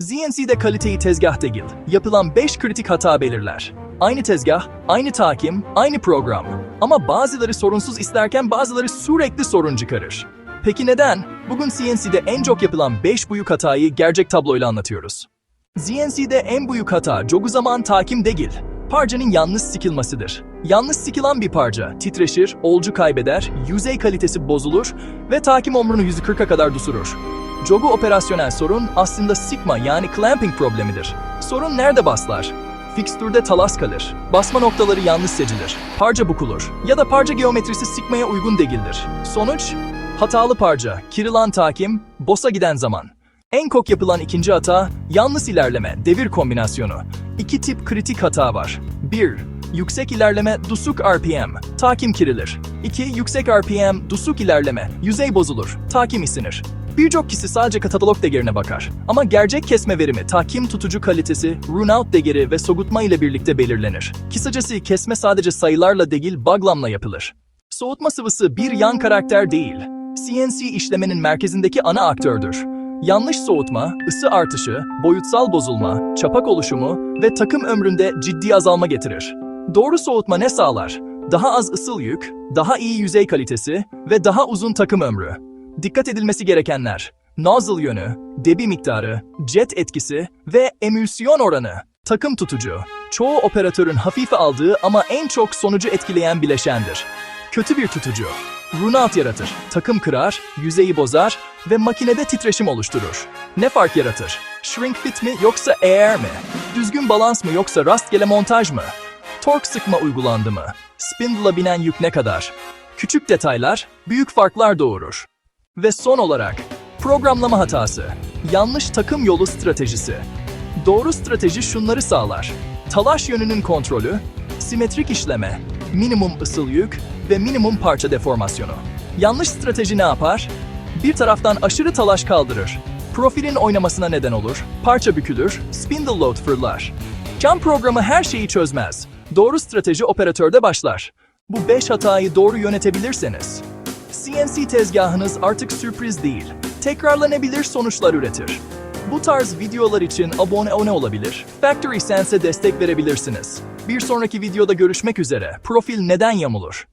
ZNC'de kaliteyi tezgah değil, yapılan 5 kritik hata belirler. Aynı tezgah, aynı takim, aynı program. Ama bazıları sorunsuz isterken bazıları sürekli sorun çıkarır. Peki neden? Bugün CNC'de en çok yapılan 5 büyük hatayı gerçek tabloyla anlatıyoruz. ZNC'de en büyük hata çoğu zaman takim değil, parçanın yanlış sıkılmasıdır. Yanlış sıkılan bir parça titreşir, olcu kaybeder, yüzey kalitesi bozulur ve takim ömrünü %40'a kadar düşürür. Jogu operasyonel sorun aslında sıkma yani clamping problemidir. Sorun nerede baslar? Fikstürde talas kalır, basma noktaları yanlış seçilir, parça bukulur ya da parça geometrisi sıkmaya uygun değildir. Sonuç, hatalı parça, kirilan takim, bosa giden zaman. En kok yapılan ikinci hata, yanlış ilerleme, devir kombinasyonu. İki tip kritik hata var. 1. Yüksek ilerleme, dusuk RPM, takim kirilir. 2. Yüksek RPM, dusuk ilerleme, yüzey bozulur, takim isinir. Birçok kişi sadece katalog değerine bakar. Ama gerçek kesme verimi, takim tutucu kalitesi, runout değeri ve soğutma ile birlikte belirlenir. Kısacası kesme sadece sayılarla değil, baglamla yapılır. Soğutma sıvısı bir yan karakter değil. CNC işlemenin merkezindeki ana aktördür. Yanlış soğutma, ısı artışı, boyutsal bozulma, çapak oluşumu ve takım ömründe ciddi azalma getirir. Doğru soğutma ne sağlar? Daha az ısıl yük, daha iyi yüzey kalitesi ve daha uzun takım ömrü. Dikkat edilmesi gerekenler, nozzle yönü, debi miktarı, jet etkisi ve emülsiyon oranı. Takım tutucu, çoğu operatörün hafife aldığı ama en çok sonucu etkileyen bileşendir. Kötü bir tutucu, runout yaratır, takım kırar, yüzeyi bozar ve makinede titreşim oluşturur. Ne fark yaratır? Shrink fit mi yoksa air mi? Düzgün balans mı yoksa rastgele montaj mı? Tork sıkma uygulandı mı? Spindle'a binen yük ne kadar? Küçük detaylar, büyük farklar doğurur. Ve son olarak, programlama hatası. Yanlış takım yolu stratejisi. Doğru strateji şunları sağlar. Talaş yönünün kontrolü, simetrik işleme, minimum ısıl yük ve minimum parça deformasyonu. Yanlış strateji ne yapar? Bir taraftan aşırı talaş kaldırır. Profilin oynamasına neden olur, parça bükülür, spindle load fırlar. Cam programı her şeyi çözmez. Doğru strateji operatörde başlar. Bu 5 hatayı doğru yönetebilirseniz, CNC tezgahınız artık sürpriz değil, tekrarlanabilir sonuçlar üretir. Bu tarz videolar için abone olabilir, Factory Sense'e destek verebilirsiniz. Bir sonraki videoda görüşmek üzere. Profil neden yamulur?